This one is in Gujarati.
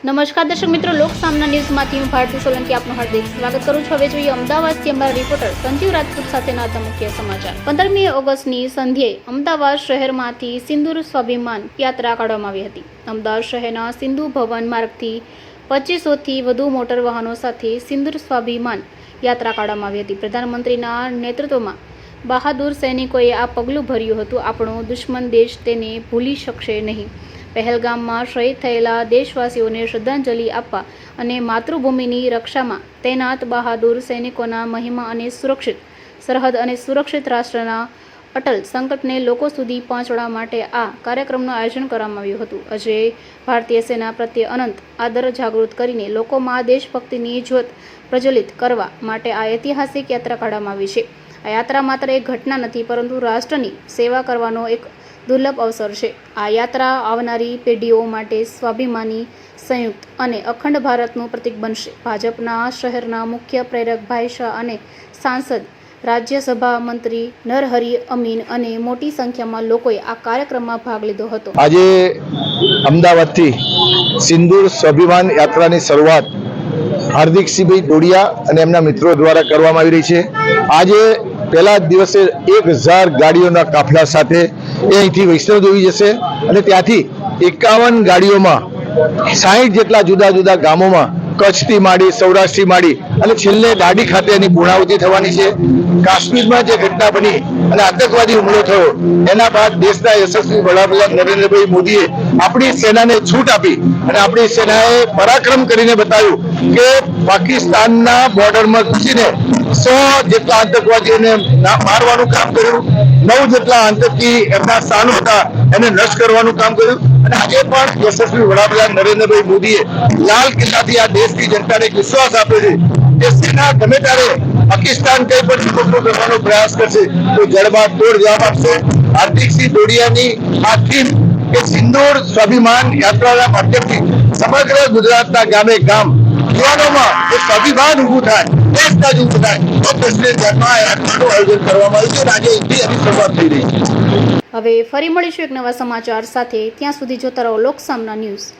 નમસ્કાર દર્શક મિત્રો, લોક સામના ન્યૂઝમાંથી હું ભારતી સોલંકી આપનું હાર્દિક સ્વાગત કરું છું. હવે જોઈએ અમદાવાદથી અમારા રિપોર્ટર સંજીવ રાજપૂત સાથેના હતા મુખ્ય સમાચાર. પંદરમી ઓગસ્ટની સંધ્યે અમદાવાદ શહેરમાંથી સિંદૂર સ્વાભિમાન યાત્રા કાઢવામાં આવી હતી. અમદાવાદ શહેરના સિંધુ ભવન માર્ગથી પચીસોથી વધુ મોટર વાહનો સાથે સિંદૂર સ્વાભિમાન યાત્રા કાઢવામાં આવી હતી. પ્રધાનમંત્રીના નેતૃત્વમાં બહાદુર સૈનિકોએ આ પગલું ભર્યું હતું. આપણો દુશ્મન દેશ તેને ભૂલી શકશે નહીં. પહેલગામમાં શહીદ થયેલા દેશવાસીઓને શ્રદ્ધાંજલિ આપવા અને માતૃભૂમિની રક્ષામાં તૈનાત બહાદુર સૈનિકોના મહિમા અને સુરક્ષિત સરહદ અને સુરક્ષિત રાષ્ટ્રના અટલ સંકટને લોકો સુધી પહોંચવા માટે આ કાર્યક્રમનું આયોજન કરવામાં આવ્યું હતું. આજે ભારતીય સેના પ્રત્યે અનંત આદર જાગૃત કરીને લોકોમાં દેશભક્તિની જ્યોત પ્રજ્વલિત કરવા માટે આ ઐતિહાસિક યાત્રા કાઢવામાં આવી છે. આ યાત્રા માત્ર એક ઘટના નથી, પરંતુ રાષ્ટ્રની સેવા કરવાનો એક દુર્લભ અવસર છે. આ યાત્રા આવનારી પેઢીઓ માટે સ્વાભિમાની, સંયુક્ત અને અખંડ ભારતનું પ્રતીક બનશે. ભાજપના શહેરના મુખ્ય પ્રેરક ભાઈ શાહ અને સાંસદ, રાજ્યસભા મંત્રી નરહરી અમીન અને મોટી સંખ્યામાં લોકોએ આ કાર્યક્રમમાં ભાગ લીધો હતો. આજે અમદાવાદથી સિંદૂર સ્વાભિમાન યાત્રાની શરૂઆત હાર્દિકસિંહભાઈ ડોડિયા અને એમના મિત્રો દ્વારા કરવામાં આવી રહી છે. આજે પહેલા જ દિવસે એક હજાર ગાડીઓના કાફલા સાથે એ અહીંથી વૈષ્ણવ દેવી જશે અને ત્યાંથી એકાવન ગાડીઓમાં સાહીઠ જેટલા જુદા જુદા ગામોમાં કચ્છથી માંડી, સૌરાષ્ટ્રથી માંડી અને છેલ્લે દાડી ખાતે એની પૂર્ણાવતી થવાની છે. કાશ્મીરમાં જે ઘટના બની અને આતંકવાદી હુમલો થયો. એના બાદ દેશના યશસ્વી વડાપ્રધાન નરેન્દ્રભાઈ મોદીએ આપણી સેનાને છૂટ આપી અને આપણી સેનાએ પરાક્રમ કરીને બતાવ્યું કે પાકિસ્તાનના બોર્ડરમાં ઘૂસીને સો જેટલા આતંકવાદીઓને મારવાનું કામ કર્યું, નવ જેટલા આતંકી એમના સ્થાન હતા, એને નષ્ટ કરવાનું કામ કર્યું. અને આજે પણ યશસ્વી વડાપ્રધાન નરેન્દ્રભાઈ મોદીએ લાલ કિલ્લાથી આ દેશની જનતાને વિશ્વાસ આપ્યો છે કે સેના ગમે ત્યારે પાકિસ્તાન કઈ પણ વિપક્ષો કરવાનો પ્રયાસ કરશે, તો જડબાદ તોડ જવાબ આપશે. હાર્દિકસિંહ દોડિયાની આ થીમ કે સિંદૂર સ્વાભિમાન યાત્રાના માધ્યમથી સમગ્ર ગુજરાતના ગામે ગામ યુવાનોમાં એક સ્વાભિમાન ઊભું થાય દેશના જ ઊભું થાય. તો દેશને ધ્યાનમાં યાત્રાનું આયોજન કરવામાં આવ્યું છે આજે અહીંથી એની શરૂઆત થઈ રહી છે. હવે ફરી મળીશું એક નવા સમાચાર સાથે. ત્યાં સુધી જોતા રહો લોકસામના ન્યૂઝ.